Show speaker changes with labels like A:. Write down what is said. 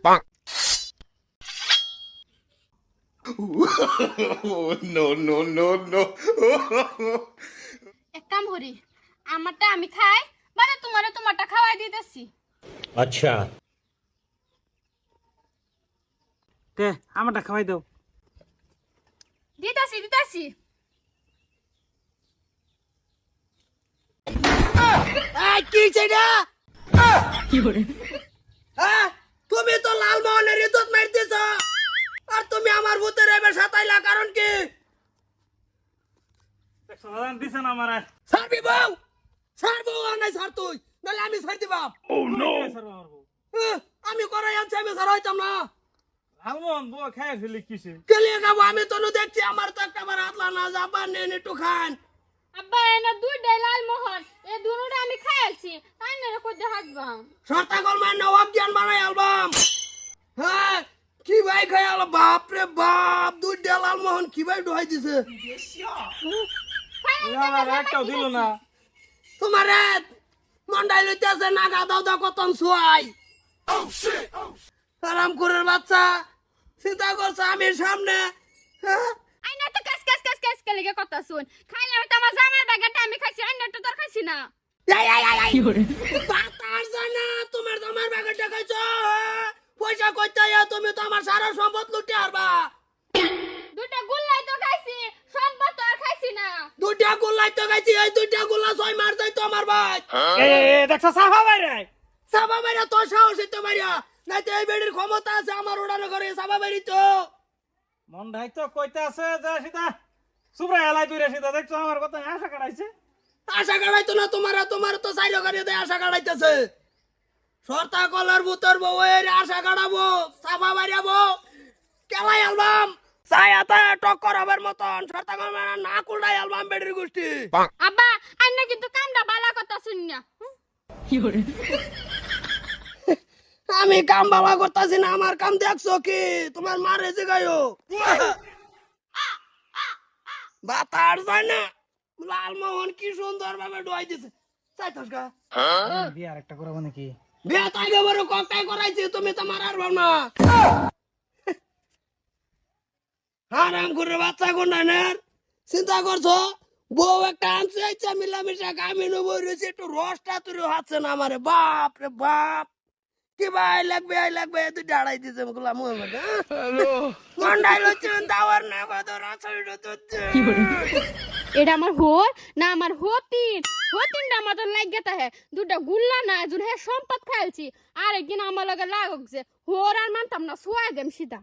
A: Bonk. No no no no
B: এক কাম করি আমারটা আমি খাই মানে তোমারে তোমারটা খাওয়াই দিয়ে দিতেছি।
C: আচ্ছা।
D: তে আমারটা খাওয়াই দাও।
B: দিতাছি দিতাছি।
E: কি চাই না কি করে তুমি আমার ভূতের এবার সাতাইলা কারণ কি?
D: সমাধান দিছে না আমার।
E: সারবি বউ! আর নাই সার তুই নাহলে আমি সার দিবাম হ্যাঁ, আমি করাই আনছি আমি সার হইতাম না।
D: লালমোহন বুয়া খাই ফেলি কিসে?
E: কেলিয়ে খাব আমি তো দেখছি আমার তো একটা বার হাতলা না যাবার নেন একটু খান।
B: আব্বা এনে দুইটাই লাল মোহন এই দুটোটা আমি খাইছি তাই না কই হাসবাম
E: সর্তা কল মার নবাব জ্ঞান বানাই অ্যালবাম হ্যাঁ কি ভাই খাই আলো বাপ রে বাপ দুই লাল মোহন কি ভাই ডুহাই দিছে
D: একটাও দিল না।
E: তোমার মন্ডাই লইতেছে নাগা দাও দাও কতন সুয়াই। আরাম করে বাচ্চা চিন্তা করছে আমি সামনে? হ্যাঁ?
B: আই না তো কাস কাস কাস কাস কে লেগে কথা শুন। খাইলে হয়তো আমার জামাই ব্যাগটা আমি খাইছি আইনা তো তোর খাইছি না।
E: সম্পদ লুটে হারবা
B: দুইটা গুল্লাই তো খাইছি সম্পদ তো আর খাইছি না।
E: দুইটা গোল্লাই তো গাইছি এই দুইটা গোল্লা ছয় মার যাই তো আমার ভাই।
D: এ দেখছ সাফা বাইরে?
E: সাবা মারিয়া তোর সাহস হইতে মারিয়া নাই তো এই বেডির ক্ষমতা আছে আমার উড়ানো করে সাবা মারি তো।
D: মন ঢাই তো কইতে আছে যে সীতা সুব্রা এলাই তুই রে সীতা দেখছ আমার কথা আশা কাটাইছে?
E: আশা কাটাইতো না তোমার তোমার তো সাইড করে দেয় আশা কাটাইতেছে। সর্তা কলার বুতর বউ এর আশা কাটাবো সাবা মারিয়াবো। কেলাই অ্যালবাম। ছায়া টক্কর হবার মতন সর্তা কলার না কুলডাই অ্যালবাম বেডির গোষ্ঠী।
B: আব্বা আইনা কিন্তু কামটা বালা কথা শুন
E: আমি কাম বাবা করতেছি না আমার কাম দেখছ কি? তোমার মারে জিগাইও বাতার যায় না। লালমোহন কি সুন্দর ভাবে ডুয়াই দিছে। চাইতাস গা।
D: বিয়ার একটা করব নাকি?
E: বিয়া তাইগে বড় ককটাই করাইছি তুমি তো মারার ভাব না। হারাম করে বাচ্চা কোনানের চিন্তা করছ? বউ একটা আনছে আইছে মিলামিশা গামি নবই রয়েছে একটু রসটা তুই হাতছে না আমারে বাপ রে বাপ। কি ভাই লাগবে আই লাগবে তুই ডাড়াই দিছে মুখলা মন্ডাই লচ্ছে দাওয়ার না কত রসই
B: এটা আমার হোর না আমার হতিন হতিনটা মতন লাগে তাহে দুটা গুল্লা না একজন হে সম্পদ খাইছি আর একদিন আমার লগে লাগছে হোর আর মানতাম না সোয়া দেম সিধা।